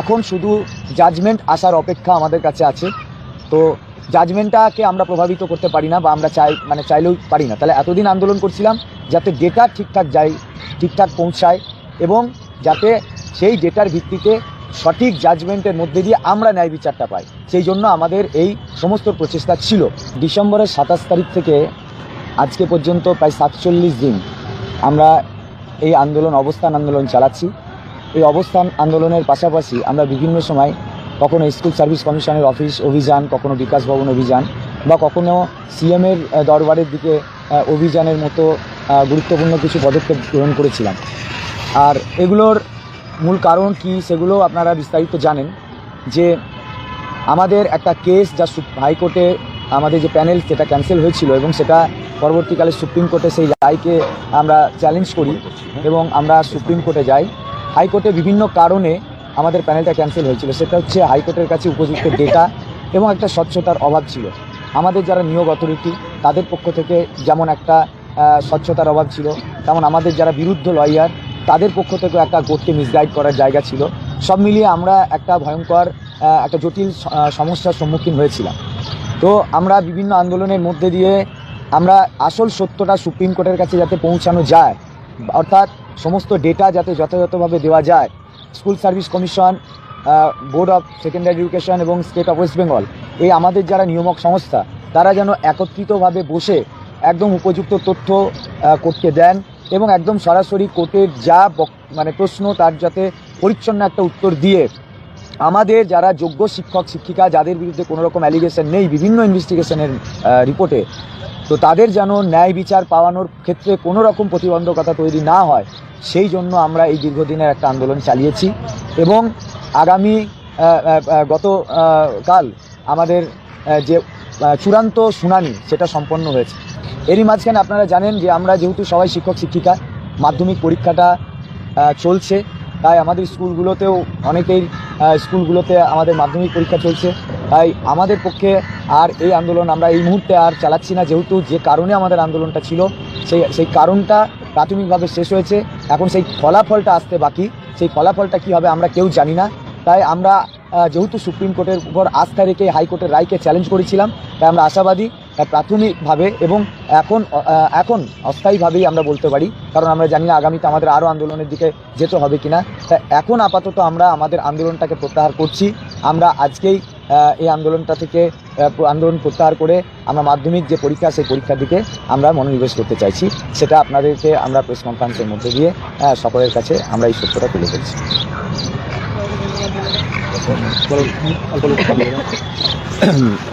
এখন শুধু জাজমেন্ট আসার অপেক্ষা আমাদের কাছে আছে। তো জাজমেন্টটাকে আমরা প্রভাবিত করতে পারি না বা আমরা চাই মানে চাইলেও পারি না। তাহলে এতদিন আন্দোলন করছিলাম যাতে ডেটা ঠিকঠাক যায়, ঠিকঠাক পৌঁছায় এবং যাতে সেই ডেটার ভিত্তিতে সঠিক জাজমেন্টের মধ্যে দিয়ে আমরা ন্যায় বিচারটা পাই। সেই জন্য আমাদের এই সমস্ত প্রচেষ্টা ছিল। ডিসেম্বরের সাতাশ তারিখ থেকে আজকে পর্যন্ত প্রায় সাতচল্লিশ দিন আমরা এই আন্দোলন, অবস্থান আন্দোলন চালাচ্ছি। এই অবস্থান আন্দোলনের পাশাপাশি আমরা বিভিন্ন সময় কখনো স্কুল সার্ভিস কমিশনের অফিস অভিযান, কখনো বিকাশ ভবন অভিযান বা কখনো সিএমের দরবারের দিকে অভিযানের মতো গুরুত্বপূর্ণ কিছু পদক্ষেপ গ্রহণ করেছিলাম। আর এগুলোর মূল কারণ কি সেগুলো আপনারা বিস্তারিত জানেন, যে আমাদের একটা কেস যা হাইকোর্টে আমাদের যে প্যানেল সেটা ক্যান্সেল হয়েছিল এবং সেটা পরবর্তীকালে সুপ্রিম কোর্টে সেই রায়কে আমরা চ্যালেঞ্জ করি এবং আমরা সুপ্রিম কোর্টে যাই। হাইকোর্টে বিভিন্ন কারণে আমাদের প্যানেলটা ক্যান্সেল হয়েছিল। সেটা হচ্ছে হাইকোর্টের কাছে উপযুক্ত ডেটা এবং একটা স্বচ্ছতার অভাব ছিল। আমাদের যারা নিয়োগ অথরিটি তাদের পক্ষ থেকে যেমন একটা স্বচ্ছতার অভাব ছিল, তেমন আমাদের যারা বিরুদ্ধ লয়ার তাদের পক্ষ থেকেও একটা কোর্টকে মিসগাইড করার জায়গা ছিল। সব মিলিয়ে আমরা একটা ভয়ঙ্কর একটা জটিল সমস্যার সম্মুখীন হয়েছিলাম। তো আমরা বিভিন্ন আন্দোলনের মধ্যে দিয়ে আমরা আসল সত্যটা সুপ্রিম কোর্টের কাছে যাতে পৌঁছানো যায় অর্থাৎ সমস্ত ডেটা যাতে যথাযথভাবে দেওয়া যায় school service commission board of secondary education এবং স্টেট অফ ওয়েস্ট বেঙ্গল এই আমাদের যারা নিয়ামক সংস্থা, তারা যেন একত্রিতভাবে বসে একদম উপযুক্ত তথ্য করতে দেন এবং একদম সরাসরি কোর্টের যা মানে প্রশ্ন, তার যাতে পরিচ্ছন্ন একটা উত্তর দিয়ে আমাদের যারা যোগ্য শিক্ষক, শিক্ষিকা, যাদের বিরুদ্ধে কোনো রকম অ্যালিগেশন নেই, বিভিন্ন ইনভেস্টিগেশনের রিপোর্টে তো তাদের যেন ন্যায় বিচার পাওয়ানোর ক্ষেত্রে কোনো রকম প্রতিবন্ধকতা তৈরি না হয়, সেই জন্য আমরা এই দীর্ঘদিনের একটা আন্দোলন চালিয়েছি এবং আগামী গত কাল আমাদের যে চূড়ান্ত শুনানি সেটা সম্পন্ন হয়েছে। এরই মাঝখানে আপনারা জানেন যে আমরা যেহেতু সবাই শিক্ষক শিক্ষিকা, মাধ্যমিক পরীক্ষাটা চলছে, তাই আমাদের স্কুলগুলোতেও অনেকেই স্কুলগুলোতে আমাদের মাধ্যমিক পরীক্ষা চলছে। তাই আমাদের পক্ষে আর এই আন্দোলন আমরা এই মুহূর্তে আর চালাচ্ছি না। যেহেতু যে কারণে আমাদের আন্দোলনটা ছিল, সেই সেই কারণটা প্রাথমিকভাবে শেষ হয়েছে। এখন সেই ফলাফলটা আসতে বাকি। সেই ফলাফলটা কী হবে আমরা কেউ জানি না। তাই আমরা যেহেতু সুপ্রিম কোর্টের উপর আস্থা রেখে হাইকোর্টের রায়কে চ্যালেঞ্জ করেছিলাম, তাই আমরা আশাবাদী প্রাথমিকভাবে এবং এখন এখন অস্থায়ীভাবেই আমরা বলতে পারি, কারণ আমরা জানি না আগামীতে আমাদের আরও আন্দোলনের দিকে যেতে হবে কিনা। তাই এখন আপাতত আমরা আমাদের আন্দোলনটাকে প্রত্যাহার করছি। আমরা আজকেই এই আন্দোলনটা থেকে আন্দোলন প্রত্যাহার করে আমরা মাধ্যমিক যে পরীক্ষা, সেই পরীক্ষার দিকে আমরা মনোনিবেশ করতে চাইছি। সেটা আপনাদেরকে আমরা প্রেস কনফারেন্সের মধ্যে দিয়ে সকলের কাছে আমরা এই সত্যটা তুলে ধরছি।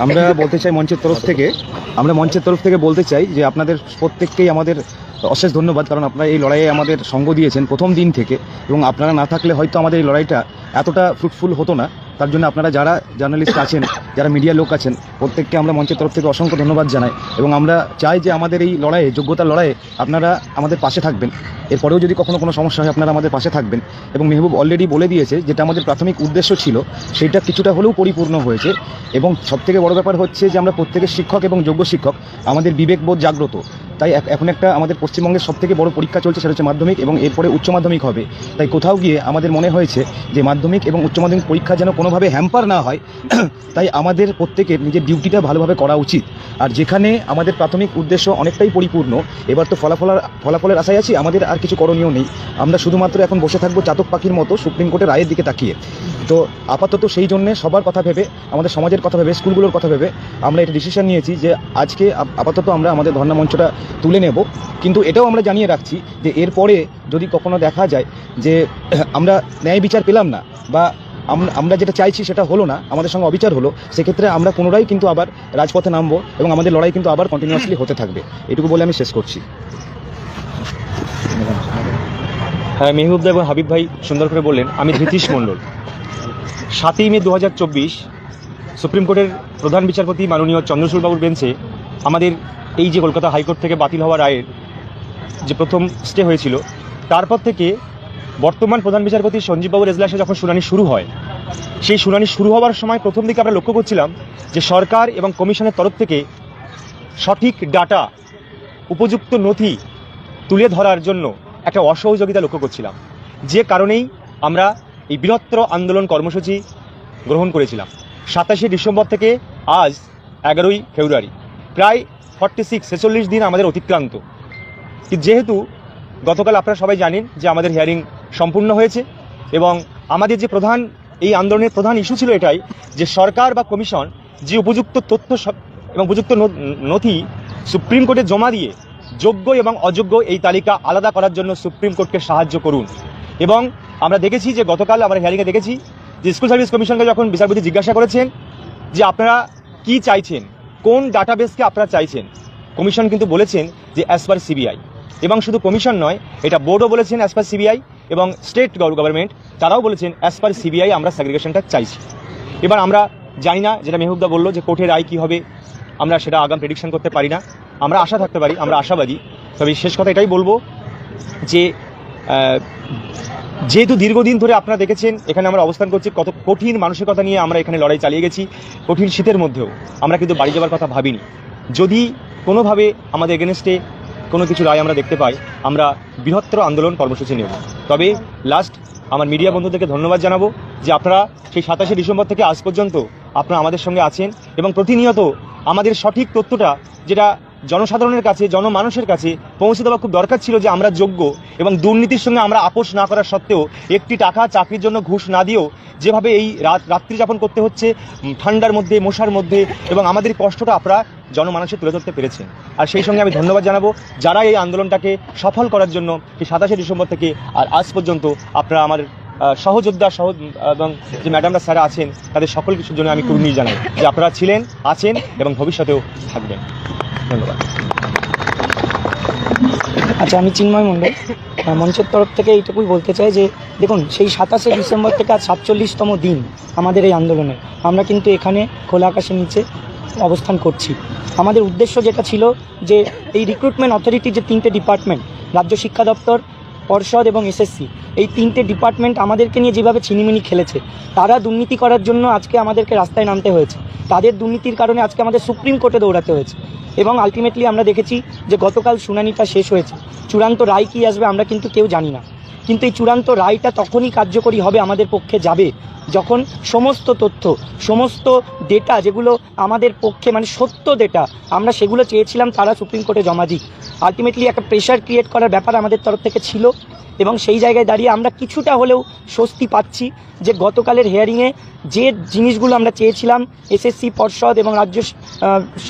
আমরা বলতে চাই মঞ্চের তরফ থেকে, আমরা মঞ্চের তরফ থেকে বলতে চাই যে আপনাদের প্রত্যেককেই আমাদের অশেষ ধন্যবাদ, কারণ আপনারা এই লড়াইয়ে আমাদের সঙ্গ দিয়েছেন প্রথম দিন থেকে, এবং আপনারা না থাকলে হয়তো আমাদের এই লড়াইটা এতটা ফ্রুটফুল হতো না। তার জন্য আপনারা যারা জার্নালিস্ট আছেন, যারা মিডিয়া লোক আছেন, প্রত্যেককে আমরা মঞ্চের তরফ থেকে অসংখ্য ধন্যবাদ জানাই এবং আমরা চাই যে আমাদের এই লড়াইয়ে, যোগ্যতার লড়াইয়ে আপনারা আমাদের পাশে থাকবেন। এরপরেও যদি কখনো কোনো সমস্যা হয়, আপনারা আমাদের পাশে থাকবেন এবং মেহবুব অলরেডি বলে দিয়েছে যেটা আমাদের প্রাথমিক উদ্দেশ্য ছিল, সেটা কিছুটা হলেও পরিপূর্ণ হয়েছে এবং সবথেকে বড় ব্যাপার হচ্ছে যে আমরা প্রত্যেকের শিক্ষক এবং যোগ্য শিক্ষক, আমাদের বিবেকবোধ জাগ্রত। তাই এখন একটা আমাদের পশ্চিমবঙ্গের সবথেকে বড় পরীক্ষা চলছে সেটা হচ্ছে মাধ্যমিক এবং এরপরে উচ্চ মাধ্যমিক হবে। তাই কোথাও গিয়ে আমাদের মনে হয়েছে যে মাধ্যমিক এবং উচ্চ মাধ্যমিক পরীক্ষা যেন কোনোভাবে হ্যাম্পার না হয়, তাই আমাদের প্রত্যেকের নিজের ডিউটিটা ভালোভাবে করা উচিত। আর যেখানে আমাদের প্রাথমিক উদ্দেশ্য অনেকটাই পরিপূর্ণ, এবার তো ফলাফল ফলাফলের আশায় আছি, আমাদের আর কিছু করণীয় নেই। আমরা শুধুমাত্র এখন বসে থাকব চাতক পাখির মতো সুপ্রিম কোর্টের রায়ের দিকে তাকিয়ে। তো আপাতত সেই জন্যে সবার কথা ভেবে, আমাদের সমাজের কথা ভেবে, স্কুলগুলোর কথা ভেবে আমরা এটা ডিসিশন নিয়েছি যে আজকে আপাতত আমরা আমাদের ধর্ণা মঞ্চটা তুলে নেব। কিন্তু এটাও আমরা জানিয়ে রাখছি যে এরপরে যদি কখনো দেখা যায় যে আমরা ন্যায় বিচার পেলাম না বা আমরা যেটা চাইছি সেটা হলো না, আমাদের সঙ্গে অবিচার হলো, সেক্ষেত্রে আমরা পুনরায় কিন্তু আবার রাজপথে নামবো এবং আমাদের লড়াই কিন্তু আবার কন্টিনিউয়াসলি হতে থাকবে। এটুকু বলে আমি শেষ করছি। হ্যাঁ মেহবুবদা এবং হাবিব ভাই সুন্দর করে বললেন, আমি ধৃতীশ মণ্ডল। সাতই মে দু হাজার চব্বিশ সুপ্রিম কোর্টের প্রধান বিচারপতি মাননীয় চন্দ্রচূড় বাবুর বেঞ্চে আমাদের এই যে কলকাতা হাইকোর্ট থেকে বাতিল হওয়া রায়ের যে প্রথম স্টে হয়েছিল, তারপর থেকে বর্তমান প্রধান বিচারপতি সঞ্জীববাবুর এজলাসে যখন শুনানি শুরু হয়, সেই শুনানি শুরু হওয়ার সময় প্রথম দিকে আমরা লক্ষ্য করছিলাম যে সরকার এবং কমিশনের তরফ থেকে সঠিক ডাটা, উপযুক্ত নথি তুলে ধরার জন্য একটা অসহযোগিতা লক্ষ্য করছিলাম। যে কারণেই আমরা এই বৃহত্তর আন্দোলন কর্মসূচি গ্রহণ করেছিলাম। সাতাশে ডিসেম্বর থেকে আজ এগারোই ফেব্রুয়ারি। প্রায় ফর্টি সিক্স ছেচল্লিশ দিন আমাদের অতিক্রান্ত। যেহেতু গতকাল আপনারা সবাই জানেন যে আমাদের হিয়ারিং সম্পূর্ণ হয়েছে এবং আমাদের যে প্রধান, এই আন্দোলনের প্রধান ইস্যু ছিল এটাই যে সরকার বা কমিশন যে উপযুক্ত তথ্য এবং উপযুক্ত নথি সুপ্রিম কোর্টে জমা দিয়ে যোগ্য এবং অযোগ্য এই তালিকা আলাদা করার জন্য সুপ্রিম কোর্টকে সাহায্য করুন। এবং আমরা দেখেছি যে গতকাল আমরা হিয়ারিংয়ে দেখেছি যে স্কুল সার্ভিস কমিশনকে যখন বিচারপতি জিজ্ঞাসা করেছেন যে আপনারা কি চাইছেন কোন ডাটাবেসকে আপনারা চাইছেন? কমিশন কিন্তু বলেছেন যে অ্যাজ পার সিবিআই এবং শুধু কমিশন নয়, এটা বোর্ডও বলেছেন অ্যাজ পার সিবিআই এবং স্টেট গভর্নমেন্ট তারাও বলেছেন অ্যাজ পার সিবিআই আমরা সেগ্রিগেশনটা চাইছি। এবার আমরা জানি না, যেটা মেহবুবদা বলল যে কোর্টের রায় কী হবে, আমরা সেটা আগাম প্রেডিকশন করতে পারি না। আমরা আশা থাকতে পারি, আমরা আশাবাদী। তবে শেষ কথা এটাই বলব যে যেহেতু দীর্ঘদিন ধরে আপনারা দেখেছেন, এখানে আমরা অবস্থান করছি কত কঠিন মানসিকতা নিয়ে আমরা এখানে লড়াই চালিয়ে গেছি, কঠিন শীতের মধ্যেও। আমরা কিন্তু বাড়ি যাওয়ার কথা ভাবিনি। যদি কোনোভাবে আমাদের এগেনস্টে কোনো কিছু রায় আমরা দেখতে পাই, আমরা বৃহত্তর আন্দোলন কর্মসূচি নেব। তবে লাস্ট আমার মিডিয়া বন্ধুদেরকে ধন্যবাদ জানাব যে আপনারা সেই সাতাশে ডিসেম্বর থেকে আজ পর্যন্ত আপনারা আমাদের সঙ্গে আছেন এবং প্রতিনিয়ত আমাদের সঠিক তথ্যটা যেটা জনসাধারণের কাছে, জনমানুষের কাছে পৌঁছে দেওয়া খুব দরকার ছিল যে আমরা যোগ্য এবং দুর্নীতির সঙ্গে আমরা আপোষ না করার সত্ত্বেও একটি টাকা চাকরির জন্য ঘুষ না দিয়েও যেভাবে এই রাত, রাত্রি যাপন করতে হচ্ছে ঠান্ডার মধ্যে, মশার মধ্যে এবং আমাদের কষ্টটা আপনারা জনমানুষে তুলে ধরতে পেরেছেন। আর সেই সঙ্গে আমি ধন্যবাদ জানাব যারা এই আন্দোলনটাকে সফল করার জন্য এই সাতাশে ডিসেম্বর থেকে আর আজ পর্যন্ত আপনারা আমার সহযোদ্ধা সহ এবং যে ম্যাডামরা স্যারা আছেন তাদের সকল কিছুর জন্য আমি কুর্নি জানাই যে আপনারা ছিলেন আছেন এবং ভবিষ্যতেও থাকবেন। ধন্যবাদ। আচ্ছা আমি চিন্ময় মণ্ডল। আহ, মঞ্চের তরফ থেকে এইটুকুই বলতে চাই যে দেখুন সেই সাতাশে ডিসেম্বর থেকে আজ সাতচল্লিশতম দিন আমাদের এই আন্দোলনে। আমরা কিন্তু এখানে খোলা আকাশের নিচে অবস্থান করছি। আমাদের উদ্দেশ্য যেটা ছিল যে এই রিক্রুটমেন্ট অথরিটির যে তিনটে ডিপার্টমেন্ট রাজ্য শিক্ষা দপ্তর পর্ষদ এবং এসএসসি এই তিনটে ডিপার্টমেন্ট আমাদেরকে নিয়ে যেভাবে ছিনিমিনি খেলেছে, তারা দুর্নীতি করার জন্য আজকে আমাদেরকে রাস্তায় নামতে হয়েছে। তাদের দুর্নীতির কারণে আজকে আমাদের সুপ্রিম কোর্টে দৌড়াতে হয়েছে। এবং আলটিমেটলি আমরা দেখেছি যে গতকাল শুনানিটা শেষ হয়েছে। চূড়ান্ত রায় কী আসবে আমরা কিন্তু কেউ জানি না। কিন্তু এই চূড়ান্ত রায়টা তখনই কার্যকরী হবে আমাদের পক্ষে যাবে। যখন সমস্ত তথ্য, সমস্ত ডেটা যেগুলো আমাদের পক্ষে মানে সত্য ডেটা আমরা সেগুলো চেয়েছিলাম তারা সুপ্রিম কোর্টে জমা দিই আলটিমেটলি একটা প্রেশার ক্রিয়েট করার ব্যাপার আমাদের তরফ থেকে ছিল এবং সেই জায়গায় দাঁড়িয়ে আমরা কিছুটা হলেও স্বস্তি পাচ্ছি যে গতকালের হেয়ারিংয়ে যে জিনিসগুলো আমরা চেয়েছিলাম এসএসসি পর্ষদ এবং রাজ্য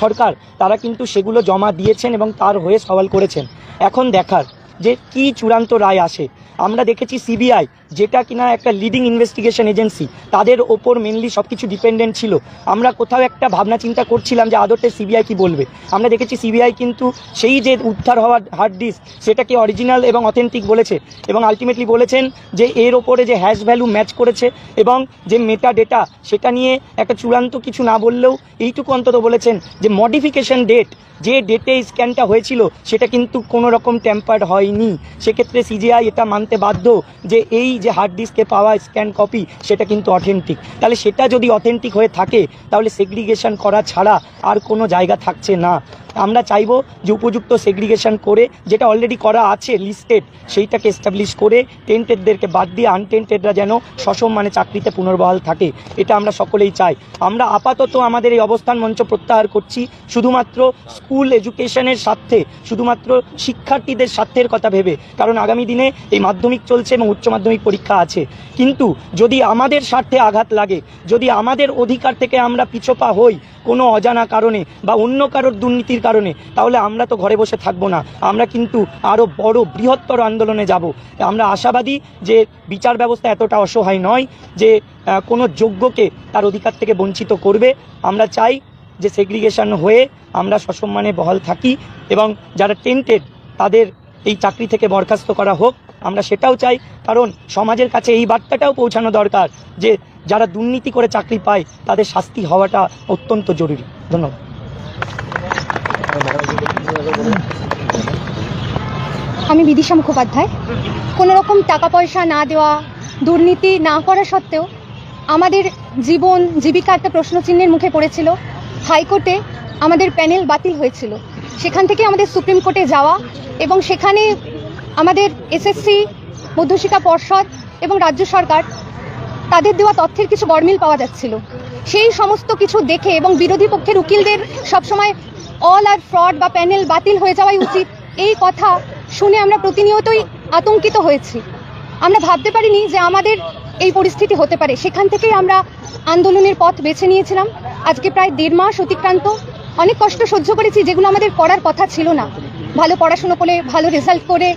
সরকার, তারা কিন্তু সেগুলো জমা দিয়েছেন এবং তার হয়ে সওয়াল করেছেন। এখন দেখার যে কি চূড়ান্ত রায় আসে আমরা দেখেছি সিবিআই যেটা কিনা একটা লিডিং ইনভেস্টিগেশন এজেন্সি তাদের ওপর মেনলি সব কিছু ডিপেন্ডেন্ট ছিল। আমরা কোথাও একটা ভাবনা চিন্তা করছিলাম যে আদতে সিবিআই কি বলবে। আমরা দেখেছি সিবিআই কিন্তু সেই যে উদ্ধার হওয়ার হার্ড ডিস্ক সেটাকে অরিজিনাল এবং অথেন্টিক বলেছে এবং আলটিমেটলি বলেছেন যে এর ওপরে যে হ্যাশ ভ্যালু ম্যাচ করেছে এবং যে মেটা ডেটা সেটা নিয়ে একটা চূড়ান্ত কিছু না বললেও এইটুকু অন্তত বলেছেন যে মডিফিকেশন ডেট যে ডেটে স্ক্যানটা হয়েছিল, সেটা কিন্তু কোনো রকম ট্যাম্পার্ড হয়নি। সেক্ষেত্রে সিজিআই এটা মানতে বাধ্য যে এই যে হার্ড ডিস্কে পাওয়া স্ক্যান কপি সেটা কিন্তু অথেন্টিক তাহলে সেটা যদি অথেন্টিক হয়ে থাকে, তাহলে সেগ্রিগেশন করা ছাড়া আর কোনো জায়গা থাকছে না। আমরা চাইব যে উপযুক্ত সেগ্রিগেশন করে, যেটা অলরেডি করা আছে লিস্টেড সেইটাকে এস্টাবলিশ করে টেন্টেডদেরকে বাদ দিয়ে আনটেন্টেডরা যেন সসম্মানে চাকরিতে পুনর্বহাল থাকে। এটা আমরা সকলেই চাই। আমরা আপাতত আমাদের এই অবস্থান মঞ্চ প্রত্যাহার করছি। শুধুমাত্র স্কুল এডুকেশনের স্বার্থে, শুধুমাত্র শিক্ষার্থীদের স্বার্থের কথা ভেবে। কারণ আগামী দিনে এই মাধ্যমিক চলছে এবং উচ্চ মাধ্যমিক পরীক্ষা আছে। কিন্তু যদি আমাদের স্বার্থে আঘাত লাগে, যদি আমাদের অধিকার থেকে আমরা পিছপা হই কোনো অজানা কারণে বা অন্য কারোর দুর্নীতির কারণে, তাহলে আমরা তো ঘরে বসে থাকব না। আমরা কিন্তু আরও বড় বৃহত্তর আন্দোলনে যাব। আমরা আশাবাদী যে বিচার ব্যবস্থা এতটা অসহায় নয়, যে কোনো যোগ্যকে তার অধিকার থেকে বঞ্চিত করবে। আমরা চাই যে সেগ্রিগেশন হয়ে আমরা সসম্মানে বহাল থাকি এবং যারা টেন্টেড তাদের এই চাকরি থেকে বরখাস্ত করা হোক। আমরা সেটাও চাই, কারণ সমাজের কাছে এই বার্তাটাও পৌঁছানো দরকার যে, যারা দুর্নীতি করে চাকরি পায় তাদের শাস্তি হওয়াটা অত্যন্ত জরুরি। ধন্যবাদ। আমি বিদিশা মুখোপাধ্যায়। কোনো রকম টাকা পয়সা না দেওয়া, দুর্নীতি না করা সত্ত্বেও আমাদের জীবন জীবিকা একটা প্রশ্নচিহ্নের মুখে পড়েছিল। হাইকোর্টে আমাদের প্যানেল বাতিল হয়েছিল। সেখান থেকে আমাদের সুপ্রিম কোর্টে যাওয়া এবং সেখানে আমাদের এসএসসি, মধ্যশিক্ষা পর্ষদ এবং রাজ্য সরকার, তাদের দেওয়া তথ্যের কিছু গরমিল পাওয়া যাচ্ছিল। সেই সমস্ত কিছু দেখে এবং বিরোধী পক্ষের উকিলদের সবসময় অল আর ফ্রড বা প্যানেল বাতিল হয়ে যাওয়াই উচিত। এই কথা শুনে আমরা প্রতিনিয়তই আতঙ্কিত হয়েছি। আমরা ভাবতে পারিনি যে আমাদের এই পরিস্থিতি হতে পারে। সেখান থেকেই আমরা আন্দোলনের পথ বেছে নিয়েছিলাম। আজকে প্রায় দেড় মাস অতিক্রান্ত। অনেক কষ্ট সহ্য করেছি, যেগুলো আমাদের করার কথা ছিল না। ভালো পড়াশুনো করে, ভালো রেজাল্ট করে,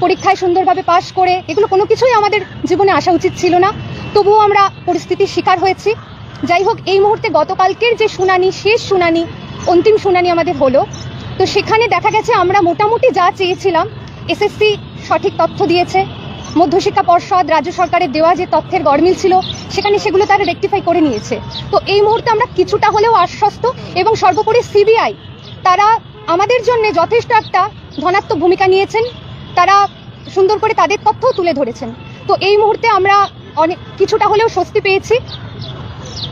পরীক্ষায় সুন্দরভাবে পাশ করে, এগুলো কোনো কিছুই আমাদের জীবনে আসা উচিত ছিল না। তবুও আমরা পরিস্থিতির শিকার হয়েছি। যাই হোক, এই মুহূর্তে গতকালকের যে শুনানি, শেষ শুনানি অন্তিম শুনানি আমাদের হলো। তো সেখানে দেখা গেছে আমরা মোটামুটি যা চেয়েছিলাম এসএসসি সঠিক তথ্য দিয়েছে। মধ্যশিক্ষা পর্ষদ, রাজ্য সরকারের দেওয়া যে তথ্যের গরমিল ছিল, সেখানে সেগুলো তারা রেকটিফাই করে নিয়েছে। তো এই মুহূর্তে আমরা কিছুটা হলেও আশ্বস্ত এবং সর্বোপরি সিবিআই তারা আমাদের জন্য যথেষ্ট একটা ধনাত্মক ভূমিকা নিয়েছেন। তারা সুন্দর করে তাদের তথ্যও তুলে ধরেছেন। তো এই মুহূর্তে আমরা অনেক কিছুটা হলেও স্বস্তি পেয়েছি।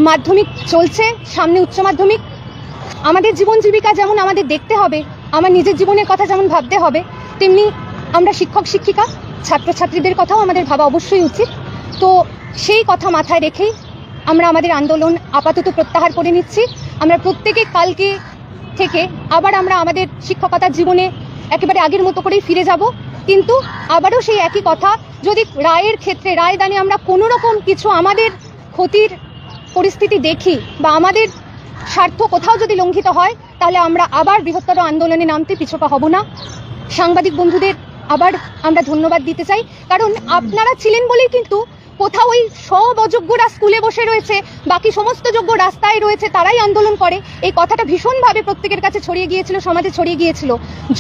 মাধ্যমিক চলছে, সামনে উচ্চ মাধ্যমিক। আমাদের জীবন জীবিকা যেমন আমাদের দেখতে হবে, আমার নিজের জীবনের কথা যেমন ভাবতে হবে, তেমনি আমরা শিক্ষক, শিক্ষিকা, ছাত্রছাত্রীদের কথাও আমাদের ভাবা অবশ্যই উচিত। তো সেই কথা মাথায় রেখেই আমরা আমাদের আন্দোলন আপাতত প্রত্যাহার করে নিচ্ছি। আমরা প্রত্যেকে কালকে থেকে আবার আমরা আমাদের শিক্ষকতার জীবনে একেবারে আগের মতো করেই ফিরে যাব। কিন্তু আবারও সেই একই কথা, যদি রায়ের ক্ষেত্রে, রায়দানে আমরা কোনো রকম কিছু আমাদের ক্ষতির পরিস্থিতি দেখি বা আমাদের স্বার্থ কোথাও যদি লঙ্ঘিত হয়, তাহলে আমরা আবার বৃহত্তর আন্দোলনে নামতে পিছপা হব না। সাংবাদিক বন্ধুদের আবার আমরা ধন্যবাদ দিতে চাই। কারণ আপনারা ছিলেন বলেই কিন্তু কোথাও ওই সব অযোগ্যরা স্কুলে বসে রয়েছে, বাকি সমস্ত যোগ্য রাস্তায় রয়েছে, তারাই আন্দোলন করে। এই কথাটা ভীষণভাবে প্রত্যেকের কাছে ছড়িয়ে গিয়েছিল, সমাজে ছড়িয়ে গিয়েছিল।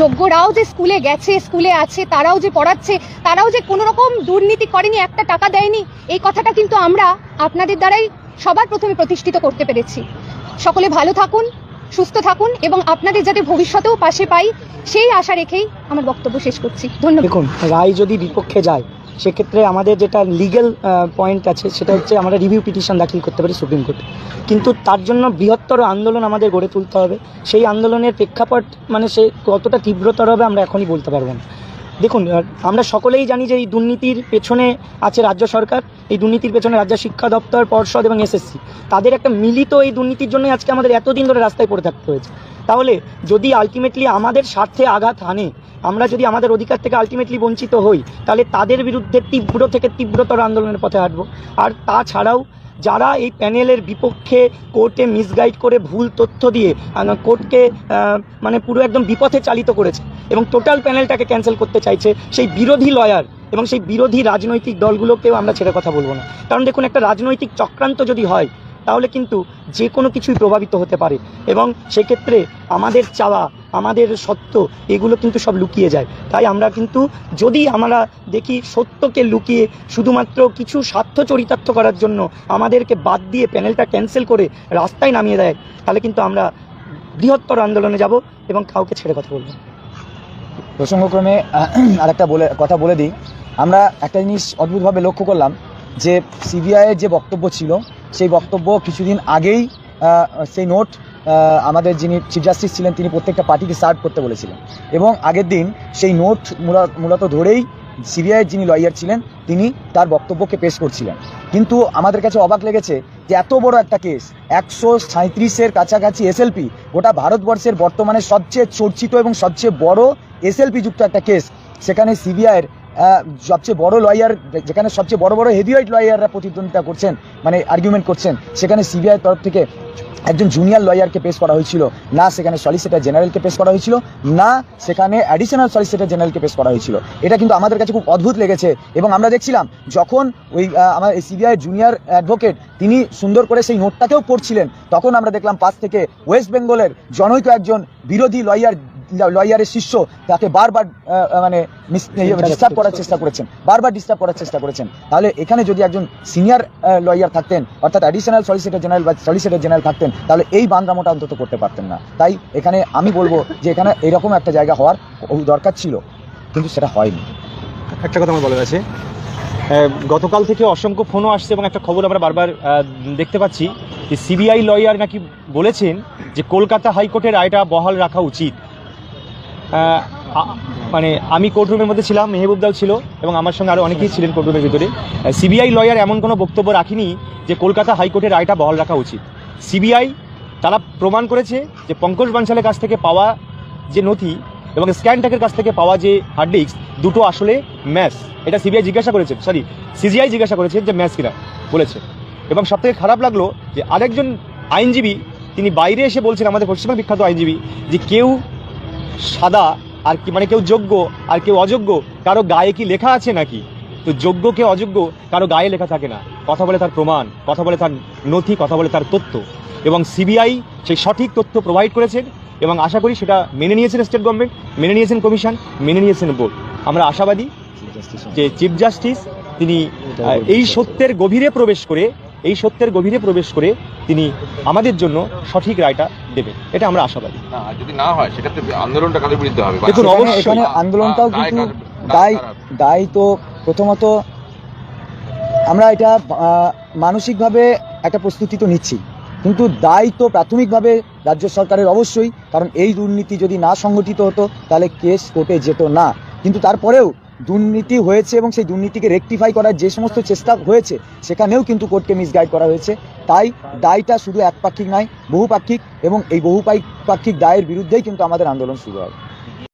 যোগ্যরাও যে স্কুলে গেছে, স্কুলে আছে, তারাও যে পড়াচ্ছে, তারাও যে কোনো রকম দুর্নীতি করেনি, একটা টাকা দেয়নি, এই কথাটা কিন্তু আমরা আপনাদের দ্বারাই সবার প্রথমে প্রতিষ্ঠিত করতে পেরেছি। সকলে ভালো থাকুন, সুস্থ থাকুন এবং আপনাদের যাতে ভবিষ্যতেও পাশে পাই, সেই আশা রেখেই আমার বক্তব্য শেষ করছি। ধন্যবাদ। দেখুন, রায় যদি বিপক্ষে যায়, সেক্ষেত্রে আমাদের যেটা লিগ্যাল পয়েন্ট আছে, সেটা হচ্ছে আমরা রিভিউ পিটিশন দাখিল করতে পারি সুপ্রিম কোর্টে কিন্তু তার জন্য বৃহত্তর আন্দোলন আমাদের গড়ে তুলতে হবে। সেই আন্দোলনের প্রেক্ষাপট মানে সে কতটা তীব্রতর হবে আমরা এখনই বলতে পারব না। দেখুন আমরা সকলেই জানি যে এই দুর্নীতির পেছনে আছে রাজ্য সরকার, এই দুর্নীতির পেছনে রাজ্য শিক্ষা দপ্তর, পর্ষদ এবং এসএসসি। তাদের একটা মিলিত এই দুর্নীতির জন্যই আজকে আমাদের এতদিন ধরে রাস্তায় পড়ে থাকতে হয়েছে। তাহলে যদি আলটিমেটলি আমাদের স্বার্থে আঘাত হানে, আমরা যদি আমাদের অধিকার থেকে আলটিমেটলি বঞ্চিত হই, তাহলে তাদের বিরুদ্ধে তীব্র থেকে তীব্রতর আন্দোলনের পথে হাঁটবো। আর তাছাড়াও যারা এই প্যানেলের বিপক্ষে কোর্টে মিসগাইড করে ভুল তথ্য দিয়ে কোর্টকে মানে পুরো একদম বিপথে চালিত করেছে এবং টোটাল প্যানেলটাকে ক্যান্সেল করতে চাইছে সেই বিরোধী লয়ার এবং সেই বিরোধী রাজনৈতিক দলগুলোকেও আমরা ছেড়ে কথা বলব না। কারণ দেখুন, একটা রাজনৈতিক চক্রান্ত যদি হয়, তাহলে কিন্তু যে কোনো কিছুই প্রভাবিত হতে পারে এবং সেক্ষেত্রে আমাদের চাওয়া আমাদের সত্য, এগুলো কিন্তু সব লুকিয়ে যায় তাই আমরা কিন্তু যদি আমরা দেখি সত্যকে লুকিয়ে শুধুমাত্র কিছু স্বার্থ চরিতার্থ করার জন্য আমাদেরকে বাদ দিয়ে প্যানেলটা ক্যান্সেল করে রাস্তায় নামিয়ে দেয়, তাহলে কিন্তু আমরা বৃহত্তর আন্দোলনে যাব এবং কাউকে ছেড়ে কথা বলব। প্রসঙ্গক্রমে আর একটা বলে, কথা বলে দিই আমরা একটা জিনিস অদ্ভুতভাবে লক্ষ্য করলাম যে সিবিআইয়ের যে বক্তব্য ছিল, সেই বক্তব্য কিছুদিন আগেই সেই নোট আমাদের যিনি চিফ জাস্টিস ছিলেন, তিনি প্রত্যেকটা পার্টিকে সার্ভ করতে বলেছিলেন। এবং আগের দিন সেই নোট মূলত- ধরেই সিবিআইয়ের যিনি লয়ার ছিলেন, তিনি তার বক্তব্যকে পেশ করছিলেন। কিন্তু আমাদের কাছে অবাক লেগেছে যে এত বড় একটা কেস একশো সাঁত্রিশের কাছাকাছি এসএলপি গোটা ভারতবর্ষের বর্তমানে সবচেয়ে চর্চিত এবং সবচেয়ে বড় এসএলপি যুক্ত একটা কেস সেখানে সিবিআইয়ের সবচেয়ে বড় লয়ার যেখানে সবচেয়ে বড় বড় হেভিওয়েট লয়াররা প্রতিদ্বন্দ্বিতা করছেন মানে আর্গুমেন্ট করছেন, সেখানে সিবিআইয়ের তরফ থেকে একজন জুনিয়র লয়ারকে পেশ করা হয়েছিল। না সেখানে সলিসিটার জেনারেলকে পেশ করা হয়েছিল, না সেখানে অ্যাডিশনাল সলিসিটার জেনারেলকে পেশ করা হয়েছিল। এটা কিন্তু আমাদের কাছে খুব অদ্ভুত লেগেছে এবং আমরা দেখছিলাম যখন ওই আমার সিবিআই জুনিয়র অ্যাডভোকেট তিনি সুন্দর করে সেই নোটটাকেও পড়ছিলেন, তখন আমরা দেখলাম পাশ থেকে ওয়েস্ট বেঙ্গলের জনৈক একজন বিরোধী লয়ার লয়ারের শিষ্য তাকে বারবার মানে ডিস্টার্ব করার চেষ্টা করেছেন। বারবার ডিস্টার্ব করার চেষ্টা করেছেন। তাহলে এখানে যদি একজন সিনিয়র লয়ার থাকতেন অর্থাৎ অ্যাডিশনাল সলিসিটর জেনারেল বা সলিসিটর জেনারেল থাকতেন তাহলে এই বাংলামোটা অন্তত করতে পারতেন না। তাই এখানে আমি বলব যে এখানে এরকম একটা জায়গা হওয়ার দরকার ছিল কিন্তু সেটা হয়নি। একটা কথা আমার বলার আছে। গতকাল থেকে অসংখ্য ফোনও আসছে এবং একটা খবর আমরা বারবার দেখতে পাচ্ছি যে সিবিআই লয়ার নাকি বলেছেন যে কলকাতা হাইকোর্টের রায়টা বহাল রাখা উচিত। মানে আমি কোর্টরুমের মধ্যে ছিলাম মেহবুবদাও ছিল এবং আমার সঙ্গে আরও অনেকেই ছিলেন কোর্টরুমের ভিতরে। সিবিআই লয়ার এমন কোনো বক্তব্য রাখিনি যে কলকাতা হাইকোর্টের রায়টা বহাল রাখা উচিত। সিবিআই তারা প্রমাণ করেছে যে পঙ্কজ বানশালের কাছ থেকে পাওয়া যে নথি এবং স্ক্যানটাকের কাছ থেকে পাওয়া যে হার্ড ডিস্ক দুটো আসলে ম্যাচ এটা সিবিআই জিজ্ঞাসা করেছে সরি সিজিআই জিজ্ঞাসা করেছে যে ম্যাচ কিনা, বলেছে। এবং সবথেকে খারাপ লাগল যে আরেকজন আইনজীবী, তিনি বাইরে এসে বলছেন, আমাদের পশ্চিমবঙ্গ বিখ্যাত আইনজীবী, যে কেউ সাদা আর কি মানে কেউ যোগ্য আর কেউ অযোগ্য, কারও গায়ে কি লেখা আছে নাকি? তো যোগ্য কে অযোগ্য, কারও গায়ে লেখা থাকে না। কথা বলে তার প্রমাণ, কথা বলে তার নথি, কথা বলে তার তথ্য। এবং সিবিআই সেই সঠিক তথ্য প্রোভাইড করেছেন এবং আশা করি সেটা মেনে নিয়েছেন স্টেট গভর্নমেন্ট মেনে নিয়েছেন কমিশন মেনে নিয়েছেন বোর্ড আমরা আশাবাদী যে চিফ জাস্টিস তিনি এই সত্যের গভীরে প্রবেশ করে, এই সত্যের গভীরে প্রবেশ করে তিনি আমাদের জন্য সঠিক রায়টা দেবেন এটা আমরা আশাবাদী। যদি না হয় সেক্ষেত্রে আন্দোলনটা কাদের বিরুদ্ধে হবে? দেখুন, এখানে- অবশ্যই। এখানে আন্দোলনটাও দায় কিন্তু দায় দায় তো প্রথমত আমরা এটা মানসিকভাবে একটা প্রস্তুতি তো নিচ্ছি। কিন্তু দায় তো প্রাথমিকভাবে রাজ্য সরকারের অবশ্যই কারণ এই দুর্নীতি যদি না সংগঠিত হতো তাহলে কেস কোর্টে যেত না। কিন্তু তারপরেও দুর্নীতি হয়েছে এবং সেই দুর্নীতিকে রেকটিফাই করার যে সমস্ত চেষ্টা হয়েছে, সেখানেও কিন্তু কোর্টকে মিসগাইড করা হয়েছে। তাই দায়টা শুধু একপাক্ষিক নয়, বহুপাক্ষিক এবং এই বহুপাক্ষিক দায়ের বিরুদ্ধেই কিন্তু আমাদের আন্দোলন শুরু হবে।